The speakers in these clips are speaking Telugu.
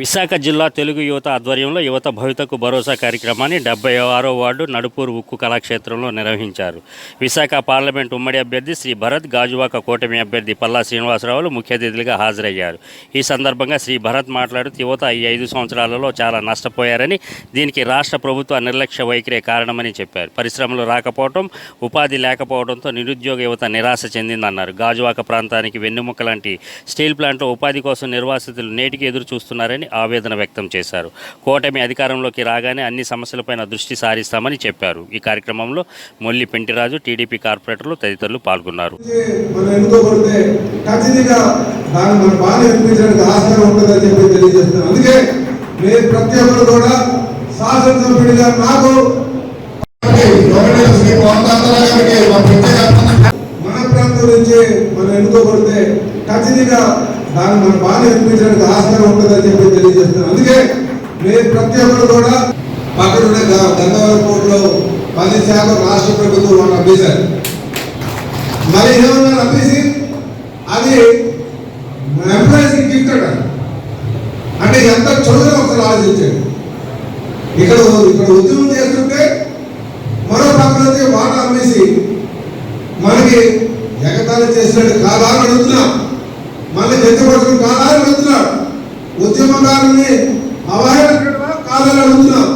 విశాఖ జిల్లా తెలుగు యువత ఆధ్వర్యంలో యువత భవితకు భరోసా కార్యక్రమాన్ని డెబ్బై ఆరో వార్డు నడుపూరు ఉక్కు కళాక్షేత్రంలో నిర్వహించారు. విశాఖ పార్లమెంట్ ఉమ్మడి అభ్యర్థి శ్రీ భరత్ గాజువాక కూటమి అభ్యర్థి పల్లా శ్రీనివాసరావులు ముఖ్య అతిథులుగా హాజరయ్యారు. ఈ సందర్భంగా శ్రీ భరత్ మాట్లాడుతూ యువత ఈ ఐదు సంవత్సరాలలో చాలా నష్టపోయారని దీనికి రాష్ట్ర ప్రభుత్వ నిర్లక్ష్య వైఖరే కారణమని చెప్పారు. పరిశ్రమలు రాకపోవడం ఉపాధి లేకపోవడంతో నిరుద్యోగ యువత నిరాశ చెందిందన్నారు. గాజువాక ప్రాంతానికి వెన్నెముక లాంటి స్టీల్ ప్లాంట్లో ఉపాధి కోసం నిర్వాసితులు నేటికి ఎదురు చూస్తున్నారని ఆవేదన వ్యక్తం చేశారు. కూటమి అధికారంలోకి రాగానే అన్ని సమస్యలపైన దృష్టి సారిస్తామని చెప్పారు. ఈ కార్యక్రమంలో మొల్లి పెంటిరాజు టీడీపీ కార్పొరేటర్లు తదితరులు పాల్గొన్నారు. మన అందుకే ప్రతి ఒక్కరు కూడా శాసనసభ్యుడిగా నాకు మన ప్రాంతం నుంచి మనం ఎన్నుకోబడితే ఖచ్చితంగా దాన్ని మన బాగా నిర్మించడానికి ఆస్కారం ఉంటుందని చెప్పి తెలియజేస్తున్నాను అందుకే మేము ప్రతి ఒక్కరు కూడా పక్కన పక్కనున్న గంగవరం కోర్టులో పది శాతం రాష్ట్ర ప్రభుత్వం వాళ్ళు అమ్మేశారు మరి ఏమన్నారు అప్పేసి అది ఎంప్లాయీస్ గిఫ్ట్ అంటే. ఎంత చదువు ఒకసారి ఆలోచించండి. ఇక్కడ ఇక్కడ ఉద్యమం చేస్తుంటే మరో పక్కన వచ్చి వాట అమ్మేసి మనకి ఎగతాళి చేసినట్టు కాదా అని అడుగుతున్నాం మళ్ళీ తెచ్చబడుతున్న కాదా అని అడుగుతున్నాం ఉండాలని అవహేళన కాదని అడుగుతున్నాం.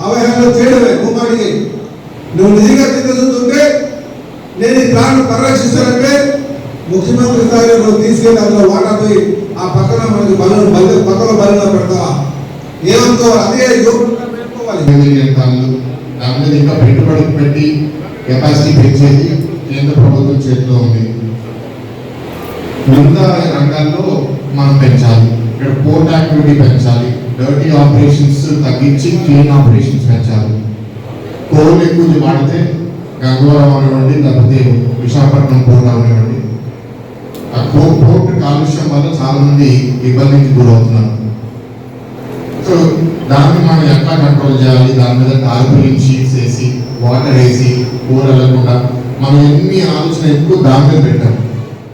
అవహేళన చేయడమే కుమారుడికి నువ్వు నిజంగా చిత్తశుద్ధి నేను ఈ ప్లాన్ పరిరక్షిస్తానంటే ముఖ్యమంత్రి స్థాయిలో నువ్వు తీసుకెళ్ళి అందులో వాటా ఆ పక్కన మనకి బలం బలి పక్కన బలంగా పెడతావా? ఏమంతో అదే యువకుడుగా దాని మీద ఇంకా పెట్టుబడి పెట్టి కెపాసిటీ పెంచేది కేంద్ర ప్రభుత్వం చేతిలో ఉంది. మిగతా రంగాల్లో మనం పోర్ట్ యాక్టివిటీ పెంచాలి. డర్టీ ఆపరేషన్స్ తగ్గించి క్లీన్ ఆపరేషన్స్ పెంచాలి. కోల్ ఎక్కువ వాడితే గంగవరం అవనివ్వండి లేకపోతే విశాఖపట్నం పోర్ట్ అవనివ్వండి ఆ కో- పోర్ట్ కాలుష్యం వల్ల చాలా మంది ఇబ్బందికి గురవుతున్నారు. సో దాన్ని మనం ఎట్లా కంట్రోల్ చేయాలి? దాని మీద టార్పులిన్ షీట్స్ వేసి వాటర్ వేసి కూర వెళ్ళకుండా మనం ఎన్ని ఆలోచన ఎక్కువ దాని మీద పెట్టాం.